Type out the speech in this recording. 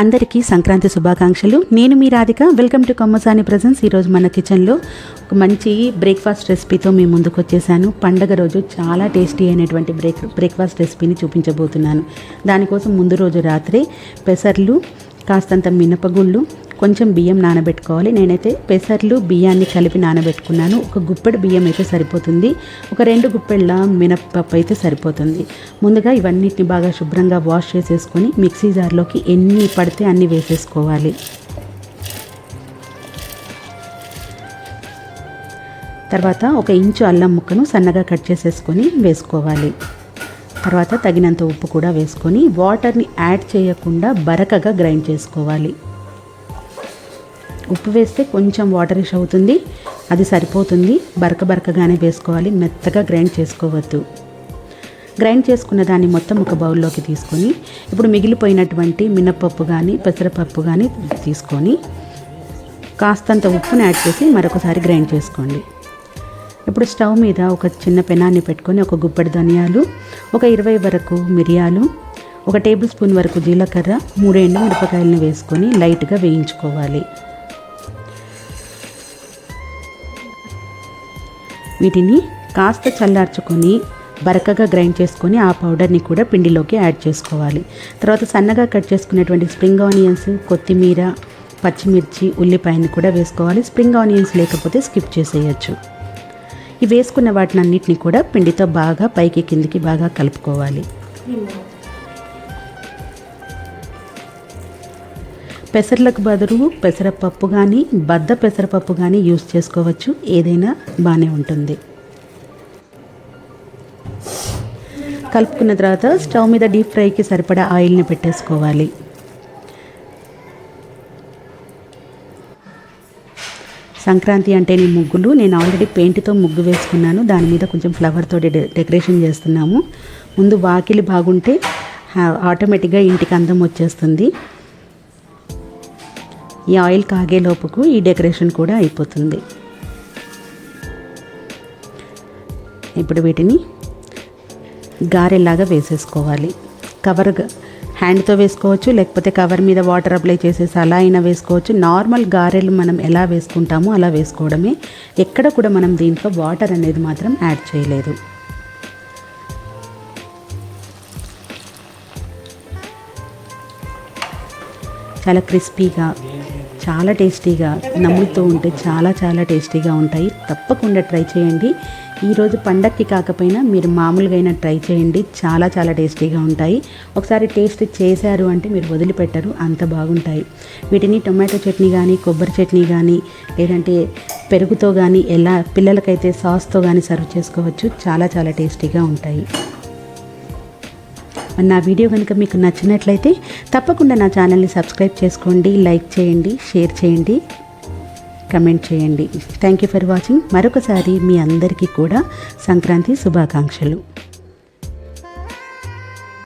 అందరికీ సంక్రాంతి శుభాకాంక్షలు. నేను మీ Radhika. Welcome to Kommasani presents ఈరోజు మన కిచెన్లో ఒక మంచి బ్రేక్ఫాస్ట్ రెసిపీతో మేము ముందుకు వచ్చేసాను. పండగ రోజు చాలా టేస్టీ అయినటువంటి బ్రేక్ బ్రేక్ఫాస్ట్ రెసిపీని చూపించబోతున్నాను. దానికోసం ముందు రోజు రాత్రి పెసర్లు కాస్తంత మినపగుళ్ళు కొంచెం బియ్యం నానబెట్టుకోవాలి. నేనైతే పెసర్లు బియ్యాన్ని కలిపి నానబెట్టుకున్నాను. ఒక గుప్పెడు బియ్యం అయితే సరిపోతుంది. ఒక రెండు గుప్పెళ్ళ మినప్పప్పు అయితే సరిపోతుంది. ముందుగా ఇవన్నిటిని బాగా శుభ్రంగా వాష్ చేసేసుకొని మిక్సీ జార్లోకి ఎన్ని పడితే అన్ని వేసేసుకోవాలి. తర్వాత ఒక ఇంచు అల్లం ముక్కను సన్నగా కట్ చేసేసుకొని వేసుకోవాలి. తర్వాత తగినంత ఉప్పు కూడా వేసుకొని వాటర్ని యాడ్ చేయకుండా బరకగా గ్రైండ్ చేసుకోవాలి. ఉప్పు వేస్తే కొంచెం వాటరిష్ అవుతుంది. అది సరిపోతుంది. బరక బరకగానే వేసుకోవాలి. మెత్తగా గ్రైండ్ చేసుకోవద్దు. గ్రైండ్ చేసుకున్న దాన్ని మొత్తం ఒక బౌల్లోకి తీసుకొని ఇప్పుడు మిగిలిపోయినటువంటి మినప్పప్పు కానీ పెసరపప్పు కానీ తీసుకొని కాస్తంత ఉప్పుని యాడ్ చేసి మరొకసారి గ్రైండ్ చేసుకోండి. ఇప్పుడు స్టవ్ మీద ఒక చిన్న పెనాన్ని పెట్టుకొని ఒక గుప్పెడు ధనియాలు ఒక ఇరవై వరకు మిరియాలు ఒక టేబుల్ స్పూన్ వరకు జీలకర్ర మూడు ఎండు మిరపకాయలను వేసుకొని లైట్గా వేయించుకోవాలి. వీటిని కాస్త చల్లార్చుకొని బరకగా గ్రైండ్ చేసుకొని ఆ పౌడర్ని కూడా పిండిలోకి యాడ్ చేసుకోవాలి. తర్వాత సన్నగా కట్ చేసుకునేటువంటి స్ప్రింగ్ ఆనియన్స్ కొత్తిమీర పచ్చిమిర్చి ఉల్లిపాయని కూడా వేసుకోవాలి. స్ప్రింగ్ ఆనియన్స్ లేకపోతే స్కిప్ చేసేయచ్చు. ఈ వేసుకున్న వాటిని అన్నిటిని కూడా పిండితో బాగా పైకి కిందికి బాగా కలుపుకోవాలి. పెసర్లకు బదులు పెసరపప్పు కానీ బద్ద పెసరపప్పు కానీ యూస్ చేసుకోవచ్చు. ఏదైనా బాగానే ఉంటుంది. కలుపుకున్న తర్వాత స్టవ్ మీద డీప్ ఫ్రైకి సరిపడా ఆయిల్ని పెట్టేసుకోవాలి. సంక్రాంతి అంటేనే ముగ్గులు. నేను ఆల్రెడీ పెయింట్తో ముగ్గు వేసుకున్నాను. దాని మీద కొంచెం ఫ్లవర్తో డెకరేషన్ చేస్తున్నాము. ముందు వాకిలి బాగుంటే ఆటోమేటిక్గా ఇంటికి అందం వచ్చేస్తుంది. ఈ ఆయిల్ కాగే లోపుకు ఈ డెకరేషన్ కూడా అయిపోతుంది. ఇప్పుడు వీటిని గారెలాగా వేసేసుకోవాలి. కవర్ హ్యాండ్తో వేసుకోవచ్చు లేకపోతే కవర్ మీద వాటర్ అప్లై చేసేసి అలా అయినా వేసుకోవచ్చు. నార్మల్ గారెలు మనం ఎలా వేసుకుంటామో అలా వేసుకోవడమే. ఎక్కడ కూడా మనం దీంట్లో వాటర్ అనేది మాత్రం యాడ్ చేయలేదు. చాలా క్రిస్పీగా చాలా టేస్టీగా నమ్ముతూ ఉంటే చాలా చాలా టేస్టీగా ఉంటాయి. తప్పకుండా ట్రై చేయండి. ఈరోజు పండక్కి కాకపోయినా మీరు మామూలుగా అయినా ట్రై చేయండి. చాలా చాలా టేస్టీగా ఉంటాయి. ఒకసారి టేస్ట్ చేశారు అంటే మీరు వదిలిపెట్టరు. అంత బాగుంటాయి. వీటిని టొమాటో చట్నీ కానీ కొబ్బరి చట్నీ కానీ లేదంటే పెరుగుతో కానీ ఎలా పిల్లలకైతే సాస్తో కానీ సర్వ్ చేసుకోవచ్చు. చాలా చాలా టేస్టీగా ఉంటాయి. నా వీడియో కనుక మీకు నచ్చినట్లయితే తప్పకుండా నా ఛానల్ని సబ్స్క్రైబ్ చేసుకోండి లైక్ చేయండి షేర్ చేయండి కమెంట్ చేయండి. థ్యాంక్ యూ ఫర్ వాచింగ్ మరొకసారి మీ అందరికీ కూడా సంక్రాంతి శుభాకాంక్షలు.